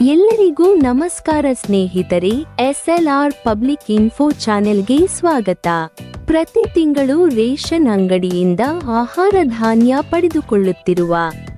ಎಲ್ಲರಿಗೂ ನಮಸ್ಕಾರ ಸ್ನೇಹಿತರೆ, ಎಸ್ಎಲ್ಆರ್ ಪಬ್ಲಿಕ್ ಇನ್ಫೋ ಚಾನೆಲ್ಗೆ ಸ್ವಾಗತ. ಪ್ರತಿ ತಿಂಗಳು ರೇಷನ್ ಅಂಗಡಿಯಿಂದ ಆಹಾರ ಧಾನ್ಯ ಪಡೆದುಕೊಳ್ಳುತ್ತಿರುವ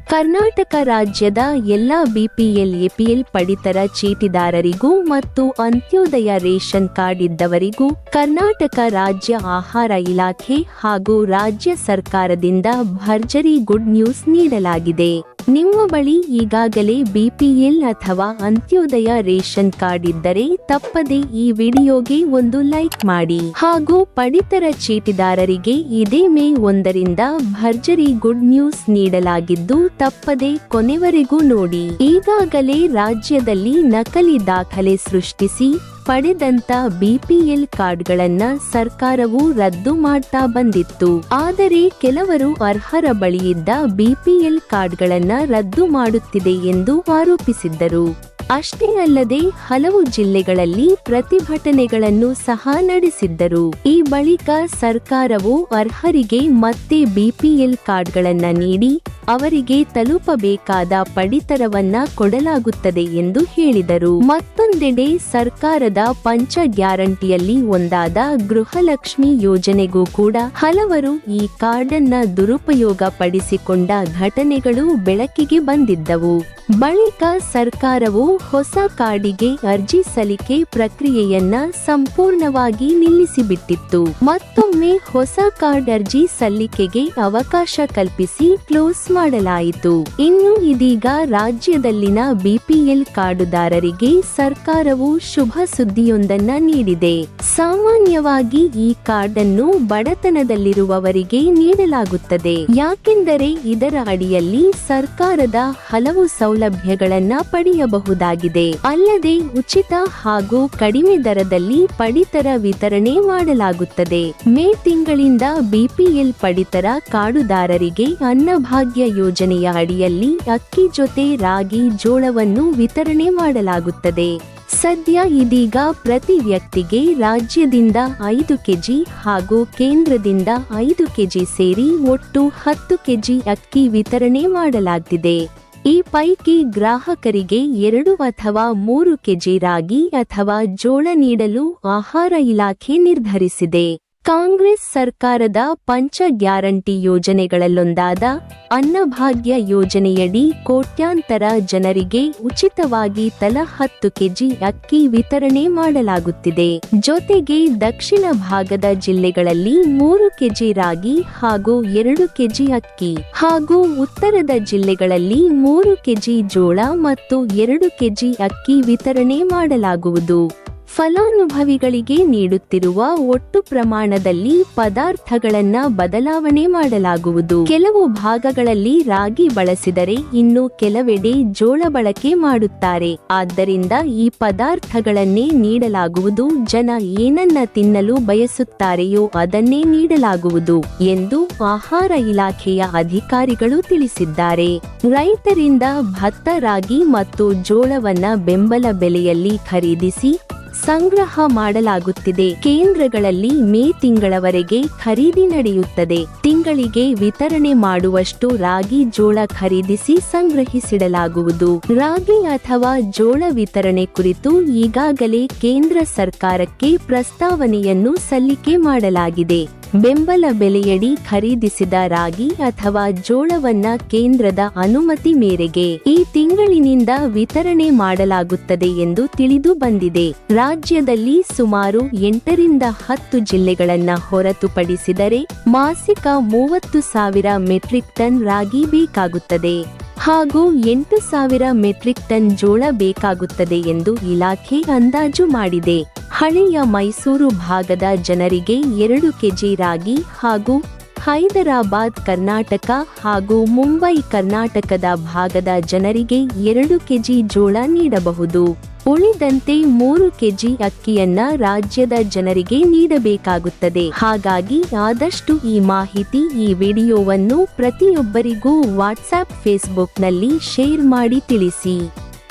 ಕರ್ನಾಟಕ ರಾಜ್ಯದ ಎಲ್ಲ ಬಿಪಿಎಲ್, ಎಪಿಎಲ್ ಪಡಿತರ ಚೀಟಿದಾರರಿಗೂ ಮತ್ತು ಅಂತ್ಯೋದಯ ರೇಷನ್ ಕಾರ್ಡ್ ಇದ್ದವರಿಗೂ ಕರ್ನಾಟಕ ರಾಜ್ಯ ಆಹಾರ ಇಲಾಖೆ ಹಾಗೂ ರಾಜ್ಯ ಸರ್ಕಾರದಿಂದ ಭರ್ಜರಿ ಗುಡ್ ನ್ಯೂಸ್ ನೀಡಲಾಗಿದೆ. ನಿಮ್ಮ ಬಳಿ ಈಗಾಗಲೇ ಬಿಪಿಎಲ್ ಅಥವಾ ಅಂತ್ಯೋದಯ ರೇಷನ್ ಕಾರ್ಡ್ ಇದ್ದರೆ ತಪ್ಪದೆ ಈ ವಿಡಿಯೋಗೆ ಒಂದು ಲೈಕ್ ಮಾಡಿ. ಹಾಗೂ ಪಡಿತರ ಚೀಟಿದಾರರಿಗೆ ಇದೇ ಮೇ ಒಂದರಿಂದ ಭರ್ಜರಿ ಗುಡ್ ನ್ಯೂಸ್ ನೀಡಲಾಗಿದ್ದು ತಪ್ಪದೆ ಕೊನೆವರೆಗೂ ನೋಡಿ. ಈಗಾಗಲೇ ರಾಜ್ಯದಲ್ಲಿ ನಕಲಿ ದಾಖಲೆ ಸೃಷ್ಟಿಸಿ ಪಡೆದಂತ ಬಿಪಿಎಲ್ ಕಾರ್ಡ್ಗಳನ್ನ ಸರ್ಕಾರವು ರದ್ದು ಮಾಡ್ತಾ ಬಂದಿತ್ತು. ಆದರೆ ಕೆಲವರು ಅರ್ಹರ ಬಳಿಯಿದ್ದ ಬಿಪಿಎಲ್ ಕಾರ್ಡ್ಗಳನ್ನ ರದ್ದು ಮಾಡುತ್ತಿದೆ ಎಂದು ಆರೋಪಿಸಿದ್ದರು. ಅಷ್ಟೇ ಅಲ್ಲದೆ ಹಲವು ಜಿಲ್ಲೆಗಳಲ್ಲಿ ಪ್ರತಿಭಟನೆಗಳನ್ನು ಸಹ ನಡೆಸಿದ್ದರು. ಈ ಬಳಿಕ ಸರ್ಕಾರವು ಅರ್ಹರಿಗೆ ಮತ್ತೆ ಬಿಪಿಎಲ್ ಕಾರ್ಡ್ಗಳನ್ನ ನೀಡಿ ಅವರಿಗೆ ತಲುಪಬೇಕಾದ ಪಡಿತರವನ್ನ ಕೊಡಲಾಗುತ್ತದೆ ಎಂದು ಹೇಳಿದರು. ಮತ್ತೊಂದೆಡೆ ಸರ್ಕಾರದ ಪಂಚ ಗ್ಯಾರಂಟಿಯಲ್ಲಿ ಒಂದಾದ ಗೃಹಲಕ್ಷ್ಮಿ ಯೋಜನೆಗೂ ಕೂಡ ಹಲವರು ಈ ಕಾರ್ಡನ್ನ ದುರುಪಯೋಗ ಪಡಿಸಿಕೊಂಡ ಘಟನೆಗಳು ಬೆಳಕಿಗೆ ಬಂದಿದ್ದವು. ಬಳಿಕ ಸರ್ಕಾರವು ಹೊಸ ಕಾರ್ಡಿಗೆ ಅರ್ಜಿ ಸಲ್ಲಿಕೆ ಪ್ರಕ್ರಿಯೆಯನ್ನ ಸಂಪೂರ್ಣವಾಗಿ ನಿಲ್ಲಿಸಿಬಿಟ್ಟಿತ್ತು. ಮತ್ತೊಮ್ಮೆ ಹೊಸ ಕಾರ್ಡ್ ಅರ್ಜಿ ಸಲ್ಲಿಕೆಗೆ ಅವಕಾಶ ಕಲ್ಪಿಸಿ ಕ್ಲೋಸ್ ಮಾಡಲಾಯಿತು. ಇನ್ನು ಇದೀಗ ರಾಜ್ಯದಲ್ಲಿನ ಬಿಪಿಎಲ್ ಕಾರ್ಡುದಾರರಿಗೆ ಸರ್ಕಾರವು ಶುಭ ಸುದ್ದಿಯೊಂದನ್ನ ನೀಡಿದೆ. ಸಾಮಾನ್ಯವಾಗಿ ಈ ಕಾರ್ಡ್ ಅನ್ನು ಬಡತನದಲ್ಲಿರುವವರಿಗೆ ನೀಡಲಾಗುತ್ತದೆ. ಯಾಕೆಂದರೆ ಇದರ ಅಡಿಯಲ್ಲಿ ಸರ್ಕಾರದ ಹಲವು ಸೌಲಭ್ಯಗಳನ್ನ ಪಡೆಯಬಹುದಾಗಿದೆ. ಅಲ್ಲದೆ ಉಚಿತ ಹಾಗೂ ಕಡಿಮೆ ದರದಲ್ಲಿ ಪಡಿತರ ವಿತರಣೆ ಮಾಡಲಾಗುತ್ತದೆ. ಮೇ ತಿಂಗಳಿಂದ ಬಿಪಿಎಲ್ ಪಡಿತರ ಕಾರ್ಡುದಾರರಿಗೆ ಅನ್ನಭಾಗ್ಯ ಯೋಜನೆಯ ಅಡಿಯಲ್ಲಿ ಅಕ್ಕಿ ಜೊತೆ ರಾಗಿ ಜೋಳವನ್ನು ವಿತರಣೆ ಮಾಡಲಾಗುತ್ತದೆ. ಸದ್ಯ ಇದೀಗ ಪ್ರತಿ ವ್ಯಕ್ತಿಗೆ ರಾಜ್ಯದಿಂದ ಐದು ಕೆಜಿ ಹಾಗೂ ಕೇಂದ್ರದಿಂದ ಐದು ಕೆಜಿ ಸೇರಿ ಒಟ್ಟು ಹತ್ತು ಕೆಜಿ ಅಕ್ಕಿ ವಿತರಣೆ ಮಾಡಲಾಗ್ತಿದೆ ಈ ಪೈಕಿ ಗ್ರಾಹಕರಿಗೆ ಎರಡು ಅಥವಾ ಮೂರು ಕೆಜಿ ರಾಗಿ ಅಥವಾ ಜೋಳ ನೀಡಲು ಆಹಾರ ಇಲಾಖೆ ನಿರ್ಧರಿಸಿದೆ. ಕಾಂಗ್ರೆಸ್ ಸರ್ಕಾರದ ಪಂಚ ಗ್ಯಾರಂಟಿ ಯೋಜನೆಗಳಲ್ಲೊಂದಾದ ಅನ್ನಭಾಗ್ಯ ಯೋಜನೆಯಡಿ ಕೋಟ್ಯಾಂತರ ಜನರಿಗೆ ಉಚಿತವಾಗಿ ತಲಾ ಹತ್ತು ಕೆಜಿ ಅಕ್ಕಿ ವಿತರಣೆ ಮಾಡಲಾಗುತ್ತಿದೆ. ಜೊತೆಗೆ ದಕ್ಷಿಣ ಭಾಗದ ಜಿಲ್ಲೆಗಳಲ್ಲಿ ಮೂರು ಕೆಜಿ ರಾಗಿ ಹಾಗೂ ಎರಡು ಕೆಜಿ ಅಕ್ಕಿ ಹಾಗೂ ಉತ್ತರದ ಜಿಲ್ಲೆಗಳಲ್ಲಿ ಮೂರು ಕೆಜಿ ಜೋಳ ಮತ್ತು ಎರಡು ಕೆಜಿ ಅಕ್ಕಿ ವಿತರಣೆ ಮಾಡಲಾಗುವುದು. ಫಲಾನುಭವಿಗಳಿಗೆ ನೀಡುತ್ತಿರುವ ಒಟ್ಟು ಪ್ರಮಾಣದಲ್ಲಿ ಪದಾರ್ಥಗಳನ್ನ ಬದಲಾವಣೆ ಮಾಡಲಾಗುವುದು. ಕೆಲವು ಭಾಗಗಳಲ್ಲಿ ರಾಗಿ ಬಳಸಿದರೆ ಇನ್ನು ಕೆಲವೆಡೆ ಜೋಳ ಬಳಕೆ ಮಾಡುತ್ತಾರೆ. ಆದ್ದರಿಂದ ಈ ಪದಾರ್ಥಗಳನ್ನೇ ನೀಡಲಾಗುವುದು. ಜನ ಏನನ್ನ ತಿನ್ನಲು ಬಯಸುತ್ತಾರೆಯೋ ಅದನ್ನೇ ನೀಡಲಾಗುವುದು ಎಂದು ಆಹಾರ ಇಲಾಖೆಯ ಅಧಿಕಾರಿಗಳು ತಿಳಿಸಿದ್ದಾರೆ. ರೈತರಿಂದ ಭತ್ತ, ರಾಗಿ ಮತ್ತು ಜೋಳವನ್ನ ಬೆಂಬಲ ಬೆಲೆಯಲ್ಲಿ ಖರೀದಿಸಿ ಸಂಗ್ರಹ ಮಾಡಲಾಗುತ್ತಿದೆ. ಕೇಂದ್ರಗಳಲ್ಲಿ ಮೇ ತಿಂಗಳವರೆಗೆ ಖರೀದಿ ನಡೆಯುತ್ತದೆ. ತಿಂಗಳಿಗೆ ವಿತರಣೆ ಮಾಡುವಷ್ಟು ರಾಗಿ ಜೋಳ ಖರೀದಿಸಿ ಸಂಗ್ರಹಿಸಿಡಲಾಗುವುದು. ರಾಗಿ ಅಥವಾ ಜೋಳ ವಿತರಣೆ ಕುರಿತು ಈಗಾಗಲೇ ಕೇಂದ್ರ ಸರ್ಕಾರಕ್ಕೆ ಪ್ರಸ್ತಾವನೆಯನ್ನು ಸಲ್ಲಿಕೆ ಮಾಡಲಾಗಿದೆ. ಬೆಂಬಲ ಬೆಲೆಯಡಿ ಖರೀದಿಸಿದ ರಾಗಿ ಅಥವಾ ಜೋಳವನ್ನ ಕೇಂದ್ರದ ಅನುಮತಿ ಮೇರೆಗೆ ಈ ತಿಂಗಳಿನಿಂದ ವಿತರಣೆ ಮಾಡಲಾಗುತ್ತದೆ ಎಂದು ತಿಳಿದು ಬಂದಿದೆ. ರಾಜ್ಯದಲ್ಲಿ ಸುಮಾರು ಎಂಟರಿಂದ ಹತ್ತು ಜಿಲ್ಲೆಗಳನ್ನ ಹೊರತುಪಡಿಸಿದರೆ ಮಾಸಿಕ ಮೂವತ್ತು ಸಾವಿರ ಮೆಟ್ರಿಕ್ ಟನ್ ರಾಗಿ ಬೇಕಾಗುತ್ತದೆ. ಹಾಗೂ ಎಂಟು ಸಾವಿರ ಮೆಟ್ರಿಕ್ ಟನ್ ಜೋಳ ಬೇಕಾಗುತ್ತದೆ ಎಂದು ಇಲಾಖೆ ಅಂದಾಜು ಮಾಡಿದೆ. ಹಳೆಯ ಮೈಸೂರು ಭಾಗದ ಜನರಿಗೆ ಎರಡು ಕೆಜಿ ರಾಗಿ ಹಾಗೂ ಹೈದರಾಬಾದ್, ಕರ್ನಾಟಕ ಹಾಗೂ ಮುಂಬೈ, ಕರ್ನಾಟಕದ ಭಾಗದ ಜನರಿಗೆ ಎರಡು ಕೆಜಿ ಜೋಳ ನೀಡಬಹುದು. ಉಳಿದಂತೆ ಮೂರು ಕೆಜಿ ಅಕ್ಕಿಯನ್ನ ರಾಜ್ಯದ ಜನರಿಗೆ ನೀಡಬೇಕಾಗುತ್ತದೆ. ಹಾಗಾಗಿ ಆದಷ್ಟು ಈ ಮಾಹಿತಿ ಈ ವಿಡಿಯೋವನ್ನು ಪ್ರತಿಯೊಬ್ಬರಿಗೂ ವಾಟ್ಸ್ಆಪ್ ಫೇಸ್ಬುಕ್ನಲ್ಲಿ ಶೇರ್ ಮಾಡಿ ತಿಳಿಸಿ.